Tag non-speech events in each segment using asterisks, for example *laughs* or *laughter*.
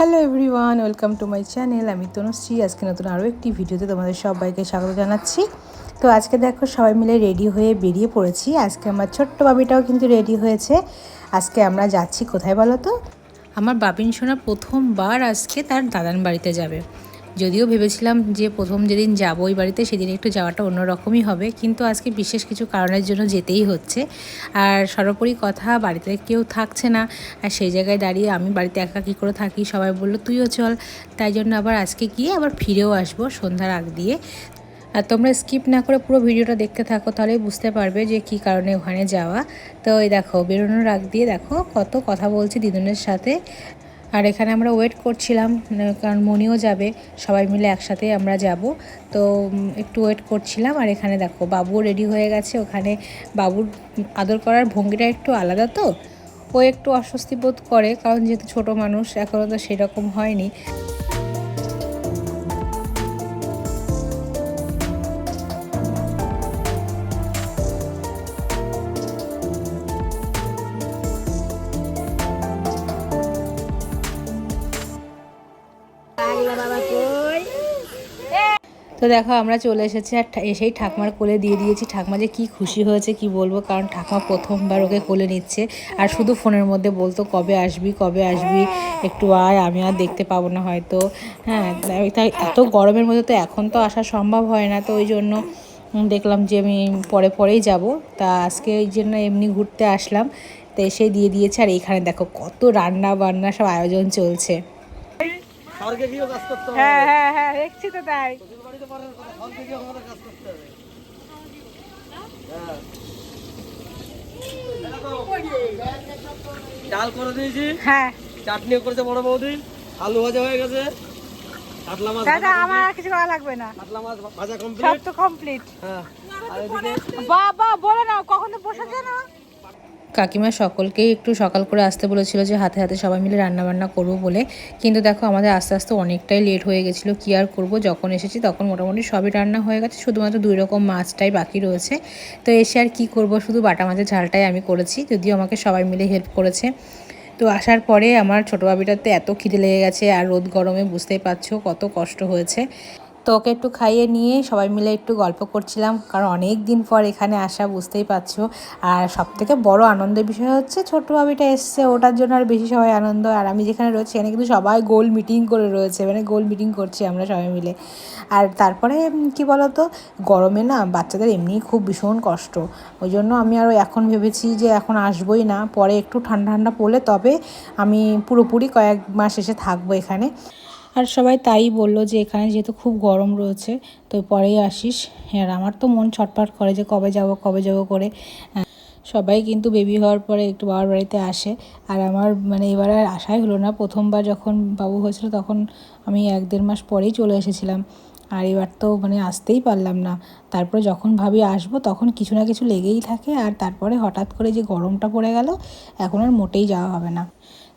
Hello everyone welcome to my channel আমি তনুশ্রী। আজকে নতুন আরও একটি ভিডিওতে তোমাদের সবাইকে স্বাগত জানাচ্ছি। তো আজকে দেখো সবাই মিলে রেডি হয়ে বেরিয়ে পড়েছি। আজকে আমার ছোট্ট বাবিটাও কিন্তু রেডি হয়েছে। আজকে আমরা যাচ্ছি কোথায় বলো তো? আমার বাবিন সোনা প্রথমবার আজকে তার দাদান বাড়িতে যাবে। যদিও ভেবেছিলাম যে প্রথম যেদিন যাব ওই বাড়িতে, সেদিন একটু যাওয়াটা অন্যরকমই হবে। কিন্তু আজকে বিশেষ কিছু কারণের জন্য যেতেই হচ্ছে। আর সর্বোপরি কথা, বাড়িতে কেউ থাকছে না। আর সেই জায়গায় দাঁড়িয়ে আমি বাড়িতে একা কী করে থাকি? সবাই বলল, তুইও চল। তাই জন্য আবার আজকে গিয়ে আবার ফিরেও আসব সন্ধ্যার আগ দিয়ে। আর তোমরা স্কিপ না করে পুরো ভিডিওটা দেখতে থাকো, তাহলে বুঝতে পারবে যে কি কারণে ওখানে যাওয়া। তো এই দেখো, বেরোনোর আগ দিয়ে দেখো, কত কথা বলছি দিদুনের সাথে। আর এখানে আমরা ওয়েট করছিলাম কারণ মনিও যাবে, সবাই মিলে একসাথে আমরা যাব। তো একটু ওয়েট করছিলাম, আর এখানে দেখো বাবু রেডি হয়ে গেছে। ওখানে বাবুর আদর করার ভঙ্গিটা একটু আলাদা তো। ও একটু অস্বস্তি বোধ করে, কারণ যেহেতু ছোট মানুষ এখনও তো সেরকম হয়নি। তো দেখো আমরা চলে এসেছি আর ঠা- এসেই ঠাকমার কোলে দিয়ে দিয়েছি। ঠাকমা যে কি খুশি হয়েছে কি বলব? কারণ ঠাকমা প্রথমবার ওকে কোলে নিচ্ছে। আর শুধু ফোনের মধ্যে বলতো কবে আসবি কবে আসবি? একটু আয় আমি আর দেখতে পাবো না হয়তো। হ্যাঁ তাই- তাই এত গরমের মধ্যে তো এখন তো আসা সম্ভব হয় না। তো ওই জন্য দেখলাম যে আমি পরে পরেই যাব। তা আজকে এই জন্য এমনি ঘুরতে আসলাম। তো এসে দিয়ে দিয়েছে। আর এইখানে দেখো কত রান্না বান্না সব আয়োজন চলছে। হ্যাঁ হ্যাঁ হ্যাঁ দেখছি তো তাই। স্বর্গে গিয়েও আমাদের কাজ করতে হবে। হ্যাঁ। ডাল করে দিয়েছি। হ্যাঁ। চাটনিও করেছে বড় বৌদি। আলু ভাজা হয়ে গেছে। কাতলা মাছ দাদা আমার আর কিছু করা লাগবে না। কাতলা মাছ ভাজা সব কমপ্লিট তো কমপ্লিট হ্যাঁ। বাবা বলে না কখন তো বসেছে না? কাকিমা সকলকেই একটু সকাল করে আসতে বলেছিল যে হাতে হাতে সবাই মিলে রান্না বান্না করব বলে। কিন্তু দেখো আমাদের আস্তে আস্তে অনেকটাই লেট হয়ে গেছিল। কী আর করব? যখন এসেছি তখন মোটামুটি সবই রান্না হয়ে গেছে। শুধুমাত্র দুই রকম মাছটাই বাকি রয়েছে। তো এসে আর কি করব? শুধু বাটা মাছের ঝালটাই আমি করেছি। যদিও আমাকে সবাই মিলে হেল্প করেছে। তো আসার পরে আমার ছোটো বাবিটাতে এত খিদে লেগে গেছে। আর রোদ গরমে বুঝতেই পারছ কত কষ্ট হয়েছে। তো ওকে একটু খাইয়ে নিয়ে সবাই মিলে একটু গল্প করছিলাম, কারণ অনেক দিন পর এখানে আসা, বুঝতেই পারছ। আর সব থেকে বড় আনন্দের বিষয় হচ্ছে ছোট্ট বাবিটা এসছে, ওটার জন্য আর বেশি সবাই আনন্দ। আর আমি যেখানে রয়েছি, এখানে কিন্তু সবাই গোল মিটিং করে রয়েছে মানে গোল মিটিং করছি আমরা সবাই মিলে। আর তারপরে কি বলতো, গরমে না বাচ্চাদের এমনিই খুব ভীষণ কষ্ট। ওই জন্য আমি আরও এখন ভেবেছি যে এখন আসবোই না, পরে একটু ঠান্ডা ঠান্ডা পড়লে তবে আমি পুরোপুরি কয়েক মাস এসে থাকব এখানে। আর সবাই তাই বলল যে এখানে যেহেতু খুব গরম রয়েছে তো পরেই আসিস। আর আমার তো মন ছটফট করে যে কবে যাব কবে যাব করে। আহ, সবাই কিন্তু বেবি হওয়ার পরে একটু বাবার বাড়িতে আসে। আর আমার মানে এবার আর আশাই হলো না। প্রথমবার যখন বাবু হয়েছিল তখন আমি এক দেড় মাস পরেই চলে এসেছিলাম। আর এবার তো মানে আসতেই পারলাম না। তারপরে যখন ভাবি আসব তখন কিছু না কিছু লেগেই থাকে। আর তারপরে হঠাৎ করে যে গরমটা পড়ে গেল এখন আর মোটেই যাওয়া হবে না।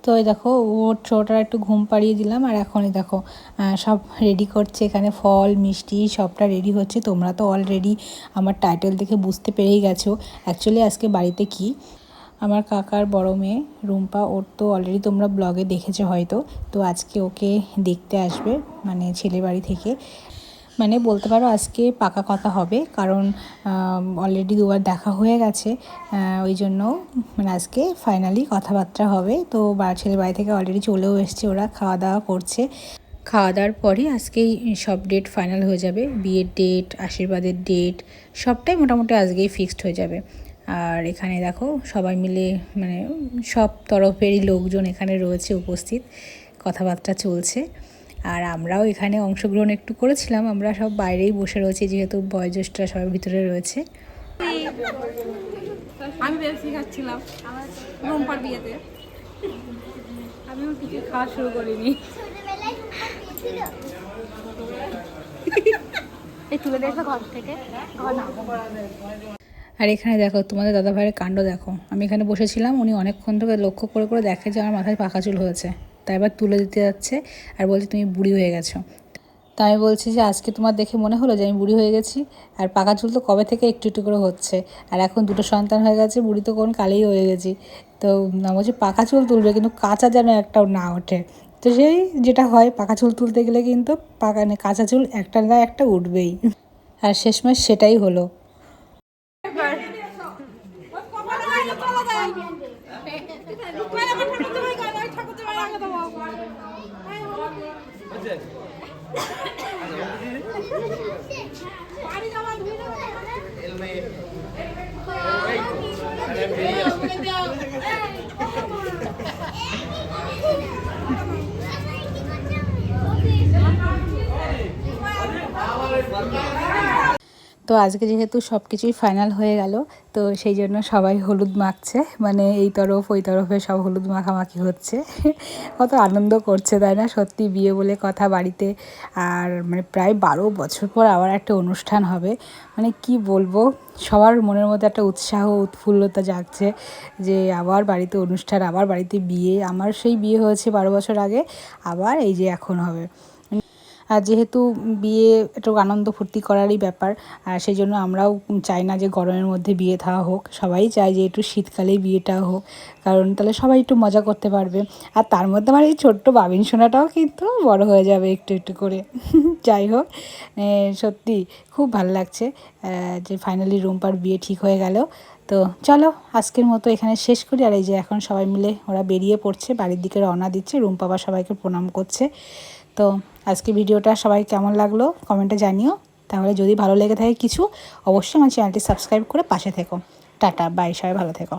তো এই দেখো, ওর ছোটার একটু ঘুম পাড়িয়ে দিলাম আর এখনই দেখো সব রেডি করছে। এখানে ফল, মিষ্টি সবটা রেডি হচ্ছে। তোমরা তো অলরেডি আমার টাইটেল দেখে বুঝতে পেরেই গেছো। অ্যাকচুয়ালি আজকে বাড়িতে কি? আমার কাকার বড় মেয়ে, রুম্পা, ওর তো অলরেডি তোমরা ব্লগে দেখেছ হয়তো। তো আজকে ওকে দেখতে আসবে মানে ছেলে বাড়ি থেকে। মানে বলতে পারো আজকে পাকা কথা হবে, কারণ অলরেডি দুবার দেখা হয়ে গেছে ওই জন্য মানে আজকে ফাইনালি কথাবার্তা হবে। তো ছেলের বাড়ি থেকে অলরেডি চলেও এসছে ওরা খাওয়া দাওয়া করছে। খাওয়া দাওয়ার পরই আজকেই সব ডেট ফাইনাল হয়ে যাবে, বিয়ের ডেট আশীর্বাদের ডেট সবটাই মোটামুটি আজকেই ফিক্সড হয়ে যাবে। আর এখানে দেখো সবাই মিলে মানে সব তরফেরই লোকজন এখানে রয়েছে, উপস্থিত, কথাবার্তা চলছে। আর আমরাও এখানে অংশগ্রহণ একটু করেছিলাম আমরা সব বাইরেই বসে রয়েছি যেহেতু বয়োজ্যেষ্ঠরা সবার ভিতরে রয়েছে। আমি পেপসি খাচ্ছিলাম রুম্পার বিয়েতে। আমিও কিছু খাওয়া শুরু করিনি। তুলে দেখবে ঘর থেকে। ঘর না আর এখানে দেখো তোমাদের দাদা ভাইয়ের কাণ্ড দেখো। আমি এখানে বসেছিলাম উনি অনেকক্ষণ ধরে লক্ষ্য করে করে দেখে যে আমার মাথায় পাকা চুল হয়েছে। এবার তুলে দিতে যাচ্ছে আর বলছে তুমি বুড়ি হয়ে গেছো। তাই আমি বলছি যে আজকে তোমার দেখে মনে হলো যে আমি বুড়ি হয়ে গেছি আর পাকা চুল তো কবে থেকে একটু একটু করে হচ্ছে। আর এখন দুটো সন্তান হয়ে গেছে, বুড়ি তো কোন কালেই হয়ে গেছি। তো আমি বলছি পাকা চুল তুলবে কিন্তু কাঁচা যেন একটাও না ওঠে। তো সেই যেটা হয়, পাকা চুল তুলতে গেলে কিন্তু পাকা মানে কাঁচা চুল একটা না একটা উঠবেই। আর শেষমেশ সেটাই হলো। চেষ্টা করতে পারি আগে দেবো বাড়ি যাওয়ার ভিড়। তো আজকে যেহেতু সব কিছুই ফাইনাল হয়ে গেল, তো সেই জন্য সবাই হলুদ মাখছে। মানে এই তরফ, ওই তরফে সব হলুদ মাখামাখি হচ্ছে। *laughs* কত আনন্দ করছে, তাই না? সত্যি বিয়ে বলে কথা বাড়িতে। আর মানে প্রায় বারো বছর পর আবার একটা অনুষ্ঠান হবে। মানে কি বলব? সবার মনের মধ্যে একটা উৎসাহ, উৎফুল্লতা জাগছে যে আবার বাড়িতে অনুষ্ঠান, আবার বাড়িতে বিয়ে। আমার সেই বিয়ে হয়েছে বারো বছর আগে, আবার এই যে এখন হবে। যেহেতু বিয়ে একটু আনন্দ ফুর্তি করারই ব্যাপার আর সেই জন্য আমরাও চাই না যে গরমের মধ্যে বিয়ে থাওয়া হোক। সবাই চায় যে একটু শীতকালেই বিয়েটা হোক, কারণ তাহলে সবাই একটু মজা করতে পারবে। আর তার মধ্যে আমার এই ছোট্ট বাবিন সোনাটাও কিন্তু বড় হয়ে যাবে একটু একটু করে। *laughs* যাই হোক সত্যি খুব ভালো লাগছে যে ফাইনালি রুম্পার বিয়ে ঠিক হয়ে গেল। তো চলো, আজকের মতো এখানে শেষ করি। আর এই যে এখন সবাই মিলে ওরা বেরিয়ে পড়ছে, বাড়ির দিকে রওনা দিচ্ছে, রুম্পা আবার সবাইকে প্রণাম করছে। তো আজকে ভিডিওটা সবাই কেমন লাগল কমেন্টে জানিও। তাহলে যদি ভালো লেগে থাকে কিছু, অবশ্যই আমার চ্যানেলটি সাবস্ক্রাইব করে পাশে থেকো। টাটা, বাই, সবাই ভালো থেকো।